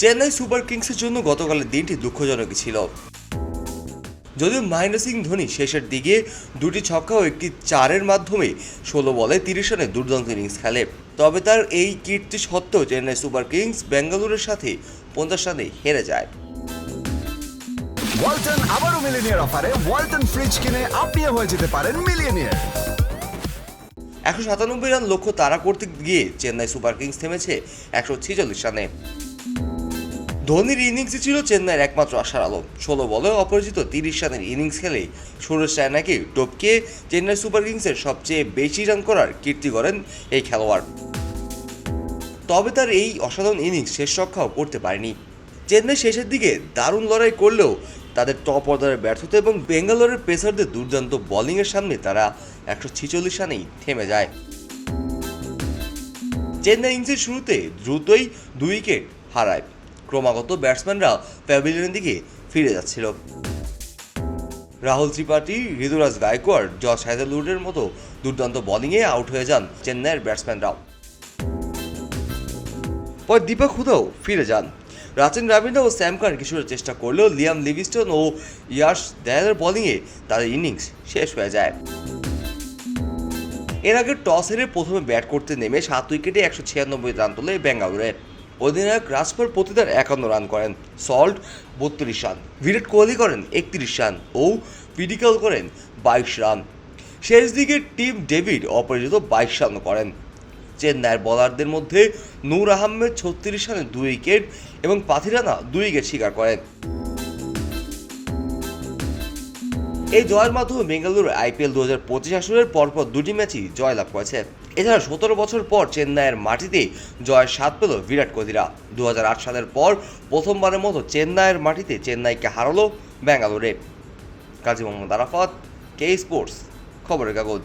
Chennai super কিংসের জন্য গতকালের দিনটি দুঃখজনক ছিল। যদিও মহেন্দ্র সিং ধোনি শেষের দিকে দুটি ছক্কা ও একটি চারের মাধ্যমে ষোলো বলে তিরিশ রানে দুর্দান্ত ইনিংস খেলে। তবে তার এই কীর্তি সত্ত্বেও চেন্নাই সুপার কিংস বেঙ্গালুরুর সাথে পঞ্চাশ রানে হেরে যায়। ওয়ালটন আবারও মিলিনিয়ার অফারে ওয়ালটন ফ্রিজ কিনে আপনিও হয়ে যেতে পারেন মিলিয়নিয়ার। একশো সাতানব্বই রান লক্ষ্য তাড়া করতে গিয়ে চেন্নাই সুপার কিংস থেমেছে একশো ছেচল্লিশ রানে। ধোনির ইনিংসই ছিল চেন্নাইয়ের একমাত্র আশার আলো। ষোলো বলে অপরাজিত তিরিশ রানের ইনিংস খেলে সুরেশ রায়নাকে টপকে চেন্নাই সুপার কিংসের সবচেয়ে বেশি রান করার কীর্তি করেন এই খেলোয়াড়। তবে তার এই অসাধারণ ইনিংস শেষ রক্ষাও করতে পারেনি। চেন্নাই শেষের দিকে দারুণ লড়াই করলেও তাদের টপ অর্ডারের ব্যর্থতা এবং বেঙ্গালোরের পেসারদের দুর্দান্ত বোলিংয়ের সামনে তারা একশো ছিচল্লিশ রানেই থেমে যায়। চেন্নাই ইনিংসের শুরুতে দ্রুতই দুই উইকেট হারায়। ক্রমাগত ব্যাটসম্যানরা প্যাভিলিয়নের দিকে ফিরে যাচ্ছিল। রাহুল ত্রিপাঠী, ঋতুরাজ গায়কোয়াড় জস হ্যাজেলউডের মতো দুর্দান্ত বোলিংয়ে আউট হয়ে যান চেন্নাইয়ের ব্যাটসম্যানরাও। পর দীপক হুদাও ফিরে যান। রাচেন রাবিন্দ্র ও স্যাম কার কিছুটা চেষ্টা করলেও লিয়াম লিভিস্টন ও ইয়াশ দয়ালের বোলিংয়ে তাদের ইনিংস শেষ হয়ে যায়। এর আগে টস হেরে প্রথমে ব্যাট করতে নেমে সাত উইকেটে একশো ছিয়ানব্বই রান তোলে বেঙ্গালুরে অধিনায়ক রাজপর প্রতিদার একান্ন রান করেন। সল্ট বত্রিশ রান বিরাট কোহলি করেন একত্রিশ রান ও পিডিকাল করেন বাইশ রান। শেষ দিকে টিম ডেভিড অপরাজিত বাইশ রান করেন। চেন্নাইয়ের বলারদের মধ্যে নূর আহমেদ ছত্রিশ রানে দুই উইকেট এবং পাথিরানা দুই উইকেট শিকার করেন। এই জয়ের মাধ্যমে বেঙ্গালুরু আইপিএল দু হাজার পঁচিশ আসরের পরপর দুটি ম্যাচই জয়লাভ করেছে। এছাড়া সতেরো বছর পর চেন্নাইয়ের মাটিতে জয়ের স্বাদ পেল বিরাট কোহলিরা। দু হাজার আট সালের পর প্রথমবারের মতো চেন্নাইয়ের মাটিতে চেন্নাইকে হারালো ব্যাঙ্গালোরে। কাজী মোহাম্মদ আরাফাত কে স্পোর্টস খবরের কাগজ।